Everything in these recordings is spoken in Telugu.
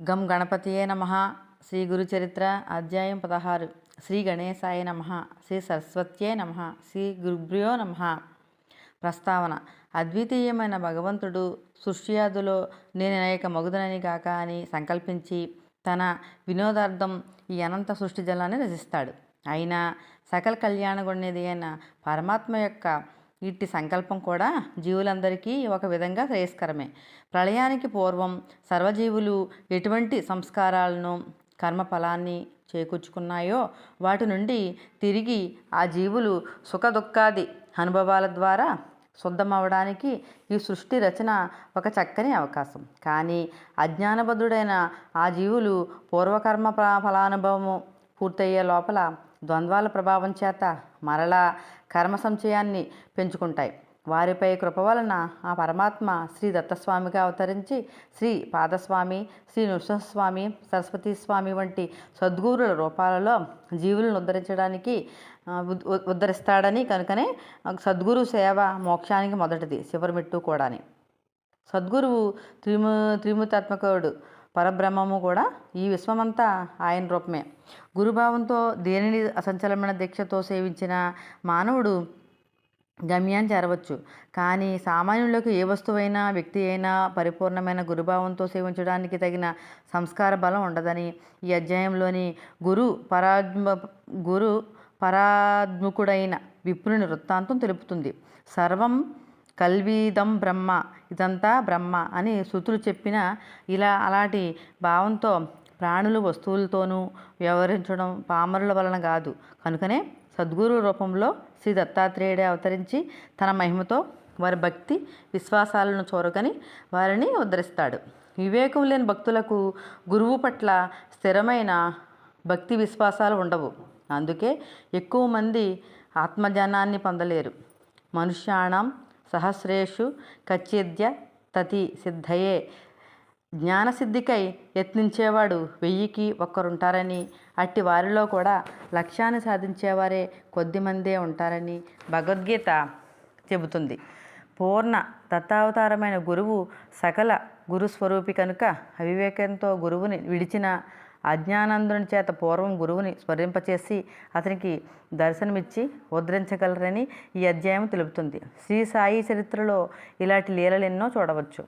గం గణపతియే నమ. శ్రీ గురు చరిత్ర అధ్యాయం పదహారు. శ్రీ గణేశాయ నమ. శ్రీ సరస్వత్యే నమ. శ్రీ గురుభ్రియో నమ. ప్రస్తావన అద్వితీయమైన భగవంతుడు సృష్టియాదులో నేను అనేక మగుదనని కాక అని సంకల్పించి తన వినోదార్థం ఈ అనంత సృష్టి జలాన్ని రచిస్తాడు. అయినా సకల కళ్యాణగుణ్యది అయిన పరమాత్మ యొక్క ఇట్టి సంకల్పం కూడా జీవులందరికీ ఒక విధంగా శ్రేయస్కరమే. ప్రళయానికి పూర్వం సర్వజీవులు ఎటువంటి సంస్కారాలను కర్మఫలాన్ని చేకూర్చుకున్నాయో వాటి నుండి తిరిగి ఆ జీవులు సుఖదుఖాది అనుభవాల ద్వారా శుద్ధమవడానికి ఈ సృష్టి రచన ఒక చక్కని అవకాశం. కానీ అజ్ఞానబద్ధుడైన ఆ జీవులు పూర్వకర్మ ఫలానుభవము పూర్తయ్యే లోపల ద్వంద్వాల ప్రభావం చేత మరలా కర్మ సంచయాన్ని పెంచుకుంటాయి. వారిపై కృప వలన ఆ పరమాత్మ శ్రీ దత్తస్వామిగా అవతరించి శ్రీ పాదస్వామి శ్రీ నృసింహస్వామి సరస్వతి స్వామి వంటి సద్గురుల రూపాలలో జీవులను ఉద్ధరించడానికి ఉద్- ఉద్ధరిస్తాడని కనుకనే సద్గురు సేవ మోక్షానికి మొదటిది చివరిమెట్టు కూడాని. సద్గురువు త్రిము త్రిమూర్తాత్మకుడు పరబ్రహ్మము కూడా ఈ విశ్వమంతా ఆయన రూపమే. గురుభావంతో దేనిని అసంచలమైన దీక్షతో సేవించిన మానవుడు గమ్యాన్ని చేరవచ్చు. కానీ సామాన్యులకు ఏ వస్తువైనా వ్యక్తి అయినా పరిపూర్ణమైన గురుభావంతో సేవించడానికి తగిన సంస్కార బలం ఉండదని ఈ అధ్యాయంలోని గురు పరాద్మ గురు పరాద్ముకుడైన విప్రుని వృత్తాంతం తెలుపుతుంది. సర్వం కల్వీదం బ్రహ్మ ఇదంతా బ్రహ్మ అని శృతులు చెప్పిన ఇలా అలాంటి భావంతో ప్రాణులు వస్తువులతోనూ వ్యవహరించడం పామరుల వలన కాదు. కనుకనే సద్గురు రూపంలో శ్రీ దత్తాత్రేయుడే అవతరించి తన మహిమతో వారి భక్తి విశ్వాసాలను చూరగని వారిని ఉద్ధరిస్తాడు. వివేకం లేని భక్తులకు గురువు పట్ల స్థిరమైన భక్తి విశ్వాసాలు ఉండవు. అందుకే ఎక్కువ మంది ఆత్మజ్ఞానాన్ని పొందలేరు. మనుష్యాణం సహస్రేషు కచ్చిద్య తతి సిద్ధయే. జ్ఞానసిద్ధికై యత్నించేవాడు వెయ్యికి ఒక్కరుంటారని అట్టి వారిలో కూడా లక్ష్యాన్ని సాధించేవారే కొద్దిమందే ఉంటారని భగవద్గీత చెబుతుంది. పూర్ణ దత్తావతారమైన గురువు సకల గురుస్వరూపి కనుక అవివేకంతో గురువుని విడిచిన అజ్ఞానందుని చేత పూర్వం గురువుని స్మరింపచేసి అతనికి దర్శనమిచ్చి ఉద్ధరించగలరని ఈ అధ్యాయం తెలుపుతుంది. శ్రీ సాయి చరిత్రలో ఇలాంటి లీలలు ఎన్నో చూడవచ్చు.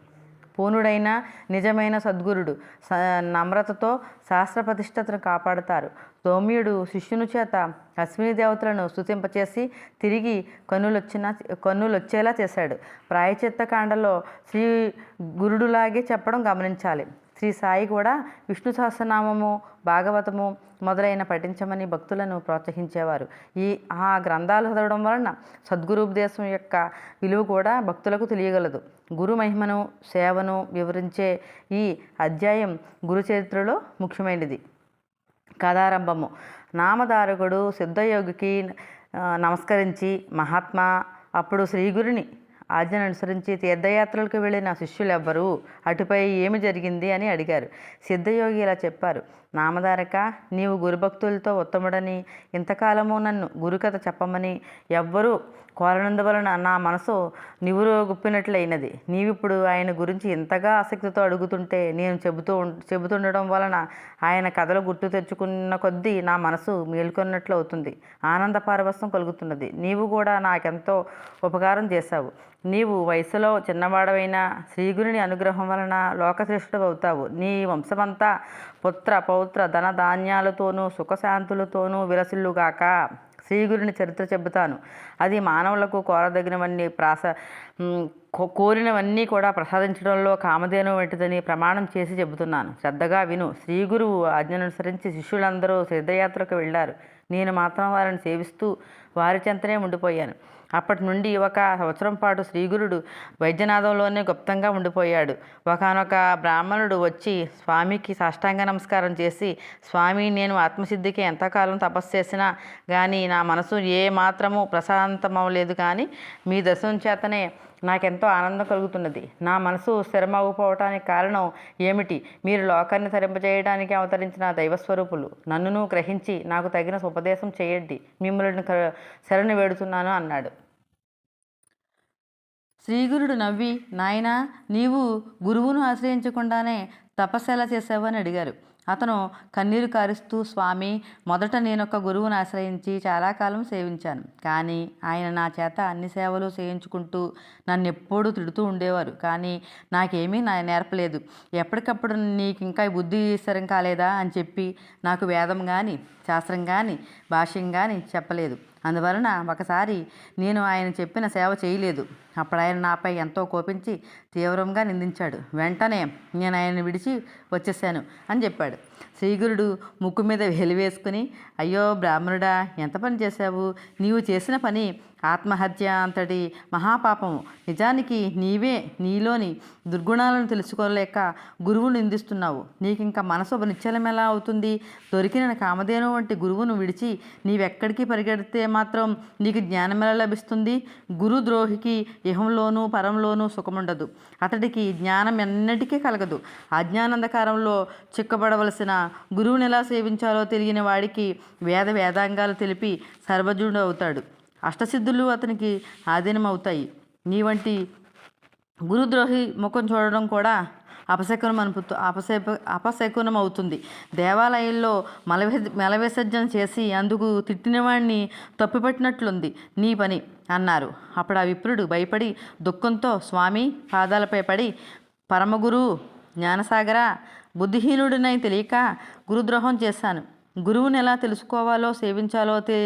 పూనుడైన నిజమైన సద్గురుడు స నమ్రతతో శాస్త్ర ప్రతిష్టతను కాపాడుతారు. సౌమ్యుడు శిష్యుని చేత అశ్విని దేవతలను స్థుతింపచేసి తిరిగి కన్నులొచ్చిన కన్నులొచ్చేలా చేశాడు. ప్రాయచిత్త కాండలో శ్రీ గురుడులాగే చెప్పడం గమనించాలి. శ్రీ సాయి కూడా విష్ణు సహస్రనామము భాగవతము మొదలైన పఠించమని భక్తులను ప్రోత్సహించేవారు. ఈ ఆ గ్రంథాలు చదవడం వలన సద్గురుపదేశం యొక్క విలువ కూడా భక్తులకు తెలియగలదు. గురు మహిమను సేవను వివరించే ఈ అధ్యాయం గురు చరిత్రలో ముఖ్యమైనది. కథారంభము. నామధారకుడు సిద్ధయోగికి నమస్కరించి మహాత్మా అప్పుడు శ్రీగురుని ఆజ్ఞను అనుసరించి తీర్థయాత్రలకు వెళ్ళిన శిష్యులెవ్వరు అటుపై ఏమి జరిగింది అని అడిగారు. సిద్ధయోగి ఇలా చెప్పారు. నామధారక నీవు గురుభక్తులతో ఉత్తముడని ఇంతకాలము నన్ను గురుకథ చెప్పమని ఎవ్వరూ కోరనందువలన నా మనసు నివురు గుప్పినట్లయినది. నీవిప్పుడు ఆయన గురించి ఇంతగా ఆసక్తితో అడుగుతుంటే నేను చెబుతూ చెబుతుండటం చెబుతుండడం వలన ఆయన కథలు గుర్తు తెచ్చుకున్న కొద్దీ నా మనసు మేల్కొన్నట్లు అవుతుంది. ఆనంద పారవస్యం కలుగుతున్నది. నీవు కూడా నాకెంతో ఉపకారం చేశావు. నీవు వయసులో చిన్నవాడవైన శ్రీగురుని అనుగ్రహం వలన లోకశ్రేష్ఠుడు అవుతావు. నీ వంశమంతా పుత్ర పౌత్ర ధన ధాన్యాలతోనూ సుఖశాంతులతోనూ విలసిల్లుగాక. శ్రీగురుని చరిత్ర చెబుతాను. అది మానవులకు కోరదగినవన్నీ ప్రాస కోరినవన్నీ కూడా ప్రసాదించడంలో కామధేను వంటిదని ప్రమాణం చేసి చెబుతున్నాను. శ్రద్ధగా విను. శ్రీగురువు ఆజ్ఞనుసరించి శిష్యులందరూ తీర్థయాత్రకు వెళ్ళారు. నేను మాత్రం వారిని సేవిస్తూ వారి చెంతనే ఉండిపోయాను. అప్పటి నుండి ఒక సంవత్సరం పాటు శ్రీగురుడు వైద్యనాథంలోనే గుప్తంగా ఉండిపోయాడు. ఒకనొక బ్రాహ్మణుడు వచ్చి స్వామికి సాష్టాంగ నమస్కారం చేసి స్వామి నేను ఆత్మసిద్ధికి ఎంతకాలం తపస్సు చేసినా కానీ నా మనసు ఏ మాత్రము ప్రశాంతమవలేదు కానీ మీ దర్శనం చేతనే నాకెంతో ఆనందం కలుగుతున్నది. నా మనసు స్థిరమవుపోవటానికి కారణం ఏమిటి? మీరు లోకాన్ని తరింపజేయడానికి అవతరించిన దైవస్వరూపులు. నన్నును గ్రహించి నాకు తగిన ఉపదేశం చేయండి. మిమ్మల్ని క- శరణు వేడుతున్నాను అన్నాడు. శ్రీగురుడు నవ్వి నాయనా నీవు గురువును ఆశ్రయించకుండానే తపస్సు ఎలా చేసావు అని అడిగారు. అతను కన్నీరు కారుస్తూ స్వామి మొదట నేనొక గురువును ఆశ్రయించి చాలా కాలం సేవించాను. కానీ ఆయన నా చేత అన్ని సేవలు చేయించుకుంటూ నన్ను ఎప్పుడూ తిడుతూ ఉండేవారు. కానీ నాకేమీ నా నేర్పలేదు. ఎప్పటికప్పుడు నీకు ఇంకా బుద్ధి స్థిరం కాలేదా? అని చెప్పి నాకు వేదం కానీ శాస్త్రం కానీ భాష్యం కానీ చెప్పలేదు. అందువలన ఒకసారి నేను ఆయన చెప్పిన సేవ చేయలేదు. అప్పుడు ఆయన నాపై ఎంతో కోపించి తీవ్రంగా నిందించాడు. వెంటనే నేను ఆయన్ని విడిచి వచ్చేసాను అని చెప్పాడు. శ్రీగురుడు ముక్కు మీద వెలివేసుకుని అయ్యో బ్రాహ్మణుడా ఎంత పని చేశావు? నీవు చేసిన పని ఆత్మహత్య అంతటి మహాపాపము నిజానికి నీవే నీలోని దుర్గుణాలను తెలుసుకోలేక గురువును నిందిస్తున్నావు. నీకింక మనసు నిశ్చలం ఎలా అవుతుంది? దొరికిన కామధేను వంటి గురువును విడిచి నీవెక్కడికి పరిగెడితే మాత్రం నీకు జ్ఞానం ఎలా లభిస్తుంది? గురు ద్రోహికి ఇహంలోనూ పరంలోనూ సుఖముండదు. అతడికి జ్ఞానం ఎన్నటికీ కలగదు. అజ్ఞానంధకారంలో చిక్కబడవలసిన గురువుని ఎలా సేవించాలో తెలియని వాడికి వేద వేదాంగాలు తెలిపి సర్వజుడు అవుతాడు. అష్టసిద్ధులు అతనికి ఆధీనం అవుతాయి నీ వంటి గురుద్రోహి ముఖం చూడడం కూడా అపశకునం అనుపుతూ అపశప అపశకునం అవుతుంది దేవాలయంలో మలవి మల విసర్జన చేసి అందుకు తిట్టినవాడిని తప్పిపట్టినట్లుంది. నీ పని అన్నారు. అప్పుడు ఆ విప్రుడు భయపడి దుఃఖంతో స్వామి పాదాలపై పడి పరమగురు జ్ఞానసాగర బుద్ధిహీనుడినై తెలియక గురుద్రోహం చేశాను. గురువుని ఎలా తెలుసుకోవాలో సేవించాలో తె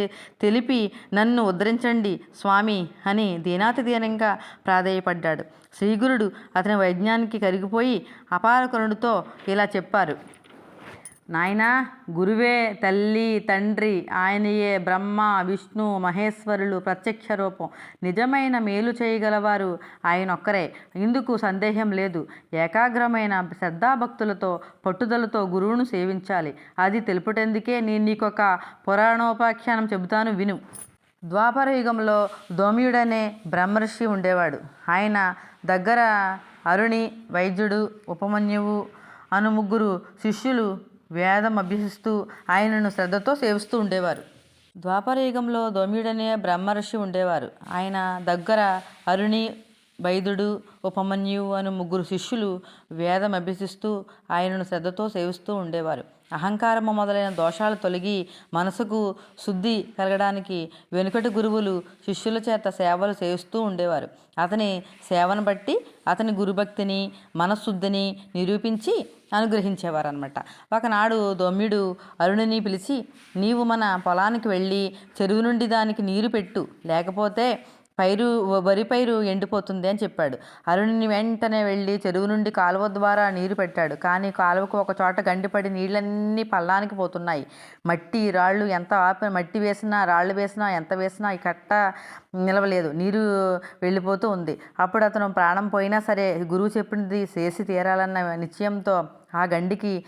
తెలిపి నన్ను ఉద్ధరించండి స్వామి అని దీనాతి దీనంగా ప్రాధేయపడ్డాడు. శ్రీగురుడు అతని వైజ్ఞానికి కరిగిపోయి అపారకరుడితో ఇలా చెప్పారు. నాయనా గురువే తల్లి తండ్రి ఆయనయే బ్రహ్మ విష్ణు మహేశ్వరులు ప్రత్యక్ష రూపం. నిజమైన మేలు చేయగలవారు ఆయన ఒక్కరే ఇందుకు సందేహం లేదు. ఏకాగ్రమైన శ్రద్ధాభక్తులతో పట్టుదలతో గురువును సేవించాలి. అది తెలుపుటందుకే నేను నీకొక పురాణోపాఖ్యానం చెబుతాను విను. ద్వాపర యుగంలో దోమియుడనే బ్రహ్మర్షి ఉండేవాడు. ఆయన దగ్గర అరుణి వైద్యుడు ఉపమన్యువు అను ముగ్గురు శిష్యులు వేదం అభ్యసిస్తూ ఆయనను శ్రద్ధతో సేవిస్తూ ఉండేవారు. ద్వాపరయుగంలో దోమిడనే బ్రహ్మర్షి ఉండేవారు. ఆయన దగ్గర అరుణి వైదుడు ఉపమన్యు అను ముగ్గురు శిష్యులు వేదం అభ్యసిస్తూ ఆయనను శ్రద్ధతో సేవిస్తూ ఉండేవారు. అహంకారము మొదలైన దోషాలు తొలగి మనసుకు శుద్ధి కలగడానికి వెనుకటి గురువులు శిష్యుల చేత సేవలు చేస్తూ ఉండేవారు. అతని సేవను బట్టి అతని గురుభక్తిని మనశుద్ధిని నిరూపించి అనుగ్రహించేవారనమాట ఒకనాడు దొమ్మిడు అరుణిని పిలిచి నీవు మన పొలానికి వెళ్ళి చెరువు నుండి దానికి నీరు పెట్టు. లేకపోతే పైరు వరి పైరు ఎండిపోతుంది అని చెప్పాడు. అరుణుని వెంటనే వెళ్ళి చెరువు నుండి కాలువ ద్వారా నీరు పెట్టాడు. కానీ కాలువకు ఒక చోట గండిపడి నీళ్ళన్నీ పల్లానికి పోతున్నాయి. మట్టి రాళ్ళు ఎంత ఆపి మట్టి వేసినా రాళ్ళు వేసినా ఎంత వేసినా ఈ కట్ట నిలవలేదు. నీరు వెళ్ళిపోతూ ఉంది. అప్పుడు అతను ప్రాణం పోయినా సరే గురువు చెప్పింది చేసి తీరాలన్న నిశ్చయంతో ఆ గండికి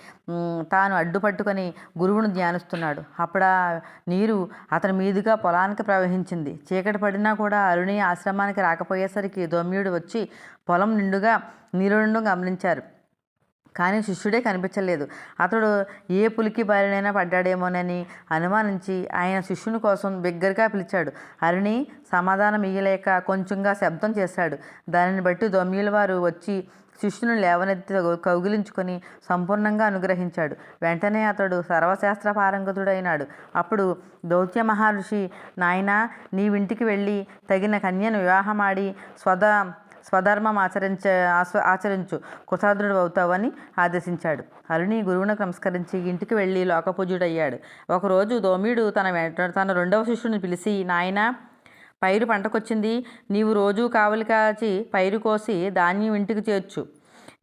తాను అడ్డుపట్టుకొని గురువును ధ్యానిస్తున్నాడు. అప్పుడు ఆ నీరు అతని మీదుగా పొలానికి ప్రవహించింది. చీకటి పడినా కూడా అరుణి ఆశ్రమానికి రాకపోయేసరికి దొమ్యుడు వచ్చి పొలం నిండుగా నీరుండు గమనించారు. కానీ శిష్యుడే కనిపించలేదు. అతడు ఏ పులికి బారినైనా పడ్డాడేమోనని అనుమానించి ఆయన శిష్యుని కోసం బిగ్గరగా పిలిచాడు. అరుణి సమాధానం ఇయ్యలేక కొంచెంగా శబ్దం చేశాడు. దానిని బట్టి దొమ్మిల వారు వచ్చి శిష్యుని లేవనెత్తి కౌగిలించుకొని సంపూర్ణంగా అనుగ్రహించాడు. వెంటనే అతడు సర్వశాస్త్ర పారంగతుడైనాడు. అప్పుడు దౌత్య మహర్షి నాయన నీవింటికి వెళ్ళి తగిన కన్యను వివాహమాడి స్వద స్వధర్మం ఆచరించ ఆచరించు. కుశాద్రుడు అవుతావని ఆదేశించాడు. అరుణి గురువును నమస్కరించి ఇంటికి వెళ్ళి లోకపూజుడయ్యాడు ఒకరోజు దోమియుడు తన వెంట తన రెండవ శిష్యుని పిలిచి నాయనా పైరు పంటకొచ్చింది. నీవు రోజు కావలి కాచి పైరు కోసి ధాన్యం ఇంటికి చేర్చు.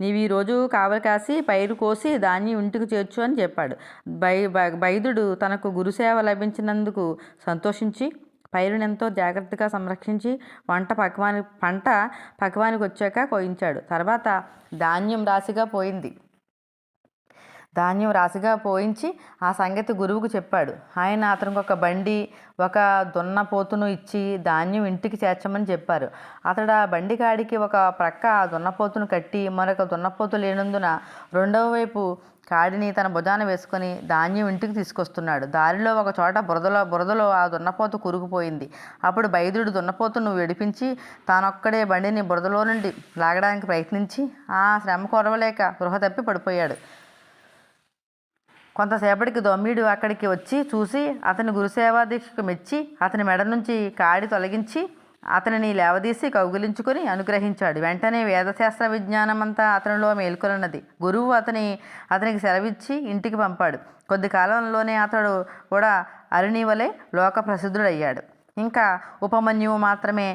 నీవు ఈ రోజు కావలి కాసి పైరు కోసి ధాన్యం ఇంటికి చేర్చు అని చెప్పాడు. బై బై- బైదుడు తనకు గురుసేవ లభించినందుకు సంతోషించి పైరుని ఎంతో జాగ్రత్తగా సంరక్షించి వంట పక్వాని పంట పక్వానికి వచ్చాక కోయించాడు. తర్వాత ధాన్యం రాశిగా పోయింది. ధాన్యం రాశిగా పోయించి ఆ సంగతి గురువుకు చెప్పాడు. ఆయన అతనికి ఒక బండి ఒక దున్నపోతును ఇచ్చి ధాన్యం ఇంటికి చేర్చమని చెప్పారు. అతడు ఆ బండి కాడికి ఒక ప్రక్క ఆ దున్నపోతును కట్టి మరొక దున్నపోతు లేనందున రెండవ వైపు కాడిని తన భుజాన వేసుకొని ధాన్యం ఇంటికి తీసుకొస్తున్నాడు. దారిలో ఒక చోట బురదలో బురదలో ఆ దున్నపోతు కురుకుపోయింది అప్పుడు బైదుడు దున్నపోతును విడిపించి తానొక్కడే బండిని బురదలో నుండి లాగడానికి ప్రయత్నించి ఆ శ్రమ కొరవలేక గృహ తప్పి పడిపోయాడు. కొంతసేపటికి దొమ్మిడు అక్కడికి వచ్చి చూసి అతని గురుసేవా దీక్షకు మెచ్చి అతని మెడ నుంచి కాడి తొలగించి అతనిని లేవదీసి కౌగిలించుకొని అనుగ్రహించాడు. వెంటనే వేదశాస్త్ర విజ్ఞానమంతా అతనిలో మేల్కొన్నది గురువు అతని అతనికి సెలవిచ్చి ఇంటికి పంపాడు. కొద్ది కాలంలోనే అతడు కూడా అరుణి వలె లోక ప్రసిద్ధుడయ్యాడు. ఇంకా ఉపమన్యువు మాత్రమే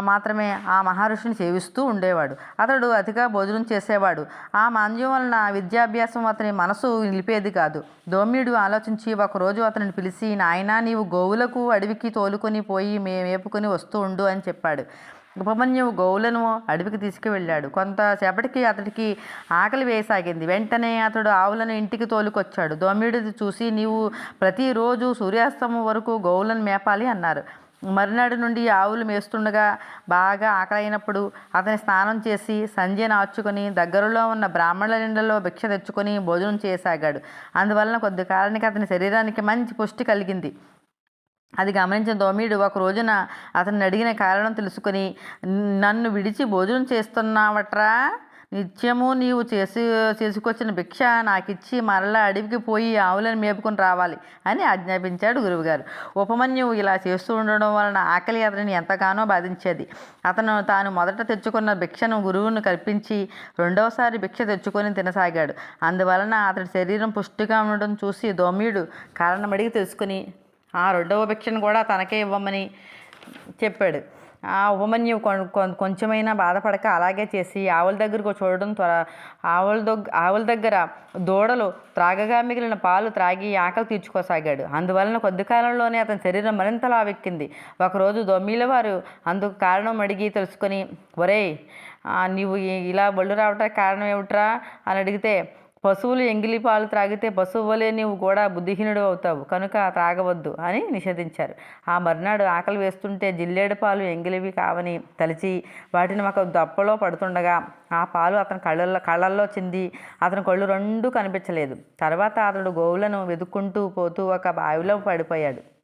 మాత్రమే ఆ మహర్షిని సేవిస్తూ ఉండేవాడు. అతడు అతిగా భోజనం చేసేవాడు. ఆ మాంద్యం వలన విద్యాభ్యాసం అతని మనసు నిలిపేది కాదు. దోమ్యుడు ఆలోచించి ఒకరోజు అతనిని పిలిచి నాయనా నీవు గోవులకు అడవికి తోలుకొని పోయి మేమేపుకొని వస్తూ ఉండు అని చెప్పాడు. ఉపమన్యువు గోవులను అడవికి తీసుకువెళ్ళాడు. కొంతసేపటికి అతడికి ఆకలి వేయసాగింది. వెంటనే అతడు ఆవులను ఇంటికి తోలుకొచ్చాడు. దోమ్యుడిది చూసి నీవు ప్రతిరోజు సూర్యాస్తమం వరకు గోవులను మేపాలి అన్నారు. మరునాడు నుండి ఆవులు మేస్తుండగా బాగా ఆకలైనప్పుడు అతని స్నానం చేసి సంధ్య నార్చుకొని దగ్గరలో ఉన్న బ్రాహ్మణుల నిండలో భిక్ష తెచ్చుకొని భోజనం చేయసాగాడు అందువలన కొద్ది కాలానికి అతని శరీరానికి మంచి పుష్టి కలిగింది. అది గమనించిన దోమీడు ఒక రోజున అతన్ని అడిగిన కారణం తెలుసుకొని నన్ను విడిచి భోజనం చేస్తున్నావట్రా? నిత్యము నీవు చేసి చేసుకొచ్చిన భిక్ష నాకిచ్చి మరలా అడవికి పోయి ఆవులను మేపుకొని రావాలి అని ఆజ్ఞాపించాడు గురువుగారు. ఉపమన్యువు ఇలా చేస్తూ ఉండడం వలన ఆకలి అతనిని ఎంతగానో బాధించేది. అతను తాను మొదట తెచ్చుకున్న భిక్షను గురువును కల్పించి రెండవసారి భిక్ష తెచ్చుకొని తినసాగాడు. అందువలన అతడి శరీరం పుష్టిగా ఉండడం చూసి దోమ్యుడు కారణం అడిగి తెలుసుకుని ఆ రెండవ భిక్షను కూడా తనకే ఇవ్వమని చెప్పాడు. ఆ ఉపమన్యు కొం- కొం- కొంచెమైనా బాధపడక అలాగే చేసి ఆవుల దగ్గరకు చూడడం త్వర ఆవుల దగ్గ ఆవుల దగ్గర దూడలు త్రాగగా మిగిలిన పాలు త్రాగి ఆకలి తీర్చుకోసాగాడు. అందువలన కొద్ది కాలంలోనే అతని శరీరం మరింత లావెక్కింది ఒకరోజు దొమ్మిల వారు అందుకు కారణం అడిగి తెలుసుకొని ఒరేయ్ నీవు ఇలా బళ్ళు రావటానికి కారణం ఏమిట్రా? అని అడిగితే పశువులు ఎంగిలి పాలు త్రాగితే పశువు వలె నీవు కూడా బుద్ధిహీనుడు అవుతావు కనుక త్రాగవద్దు అని నిషేధించారు. ఆ మర్నాడు ఆకలి వేస్తుంటే జిల్లేడు పాలు ఎంగిలివి కావని తలిచి వాటిని ఒక దప్పలో పడుతుండగా ఆ పాలు అతని కళ్ళల్లో కళ్ళల్లో చింది అతని కళ్ళు రెండూ కనిపించలేదు. తర్వాత అతడు గోవులను వెతుక్కుంటూ పోతూ ఒక బావిలో పడిపోయాడు.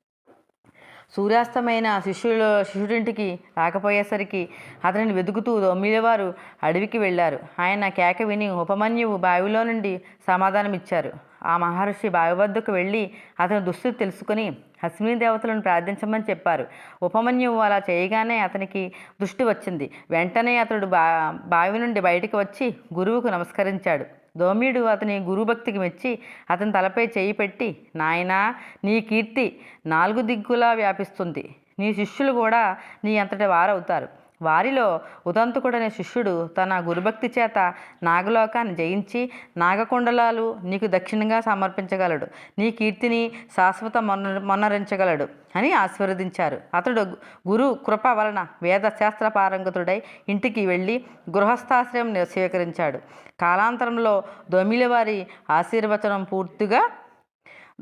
సూర్యాస్తమైన శిష్యుల శిష్యుడింటికి రాకపోయేసరికి అతనిని వెతుకుతూ దొమ్మిలివారు అడవికి వెళ్ళారు. ఆయన కేక విని ఉపమన్యువు బావిలో నుండి సమాధానమిచ్చారు. ఆ మహర్షి బావి వద్దకు వెళ్ళి అతని దుస్థితి తెలుసుకుని అశ్విని దేవతలను ప్రార్థించమని చెప్పారు. ఉపమన్యువు అలా చేయగానే అతనికి దృష్టి వచ్చింది. వెంటనే అతడు బా బావి నుండి బయటికి వచ్చి గురువుకు నమస్కరించాడు. దోమిడు అతని గురుభక్తికి మెచ్చి అతని తలపై చేయి పెట్టి నాయనా నీ కీర్తి నాలుగు దిక్కులా వ్యాపిస్తుంది. నీ శిష్యులు కూడా నీ అంతటి వారవుతారు. వారిలో ఉదంతకుడనే శిష్యుడు తన గురుభక్తి చేత నాగలోకాన్ని జయించి నాగకుండలాలు నీకు దక్షిణంగా సమర్పించగలడు. నీ కీర్తిని శాశ్వత మొన్న మొన్నరించగలడు అని ఆశీర్వదించారు. అతడు గురు కృప వలన వేద శాస్త్ర పారంగతుడై ఇంటికి వెళ్ళి గృహస్థాశ్రయం స్వీకరించాడు. కాలాంతరంలో దోమిలవారి ఆశీర్వచనం పూర్తిగా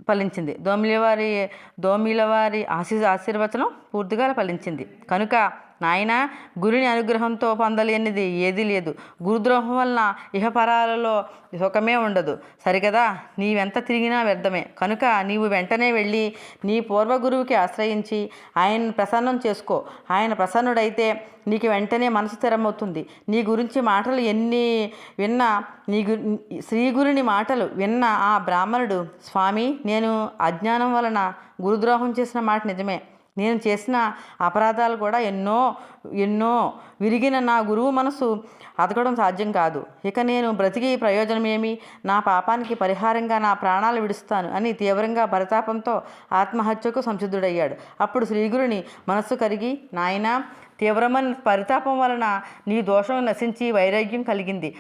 ఫలించింది. దోమిలవారి దోమిలవారి ఆశీ ఆశీర్వచనం పూర్తిగా ఫలించింది. కనుక నాయన గురుని అనుగ్రహంతో పొందలేనిది ఏదీ లేదు. గురుద్రోహం వలన ఇహపరాలలో సుఖమే ఉండదు. సరికదా? నీవెంత తిరిగినా వ్యర్థమే. కనుక నీవు వెంటనే వెళ్ళి నీ పూర్వ గురువుకి ఆశ్రయించి ఆయన ప్రసన్నం చేసుకో. ఆయన ప్రసన్నుడైతే నీకు వెంటనే మనసు స్థిరమవుతుంది నీ గురించి మాటలు ఎన్ని విన్నా నీ గు శ్రీ గురుని మాటలు విన్న ఆ బ్రాహ్మణుడు స్వామి నేను అజ్ఞానం వలన గురుద్రోహం చేసిన మాట నిజమే. నేను చేసిన అపరాధాలు కూడా ఎన్నో ఎన్నో విరిగిన నా గురువు మనసు అతకడం సాధ్యం కాదు. ఇక నేను బ్రతికి ప్రయోజనమేమి నా పాపానికి పరిహారంగా నా ప్రాణాలు విడుస్తాను అని తీవ్రంగా పరితాపంతో ఆత్మహత్యకు సంసిద్ధుడయ్యాడు. అప్పుడు శ్రీగురుని మనస్సు కరిగి నాయనా తీవ్రమైన పరితాపం వలన నీ దోషం నశించి వైరాగ్యం కలిగింది.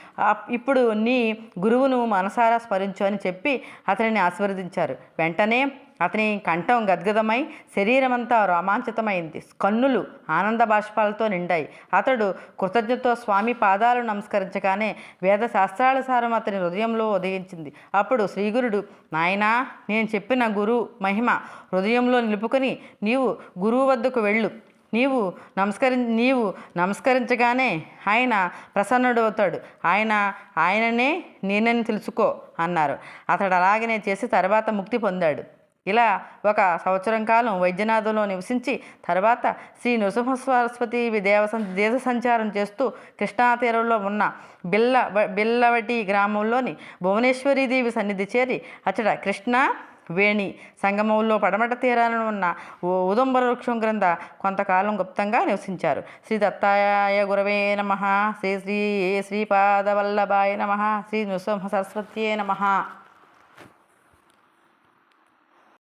ఇప్పుడు నీ గురువును మనసారా స్మరించు అని చెప్పి అతనిని ఆశీర్వదించారు. వెంటనే అతని కంఠం గద్గదమై శరీరమంతా రోమాంచితమైంది. కన్నులు ఆనంద బాష్పాలతో నిండాయి. అతడు కృతజ్ఞతో స్వామి పాదాలు నమస్కరించగానే వేద శాస్త్రాల సారం అతని హృదయంలో ఉదయించింది. అప్పుడు శ్రీగురుడు నాయనా నేను చెప్పిన గురు మహిమ హృదయంలో నిలుపుకొని నీవు గురువు వద్దకు వెళ్ళు. నీవు నమస్కరి నీవు నమస్కరించగానే ఆయన ప్రసన్నుడు అవుతాడు. ఆయన ఆయననే నేనని తెలుసుకో అన్నారు. అతడు అలాగనే చేసి తర్వాత ముక్తి పొందాడు. ఇలా ఒక సంవత్సరం కాలం వైద్యనాథంలో నివసించి తర్వాత శ్రీ నృసింహ సరస్వతి దేవ సం- దేశ సంచారం చేస్తూ కృష్ణా తీరంలో ఉన్న బిల్ల బిల్లవటి గ్రామంలోని భువనేశ్వరీదేవి సన్నిధి చేరి అచ్చట కృష్ణ వేణి సంగమంలో పడమట తీరాలను ఉన్న ఓ ఉదంబర వృక్షం క్రింద కొంతకాలం గుప్తంగా నివసించారు. శ్రీ దత్తాయ గురవే నమ. శ్రీ శ్రీ శ్రీపాదవల్లభాయ నమ. శ్రీ నృసింహ సరస్వత్యే నమ.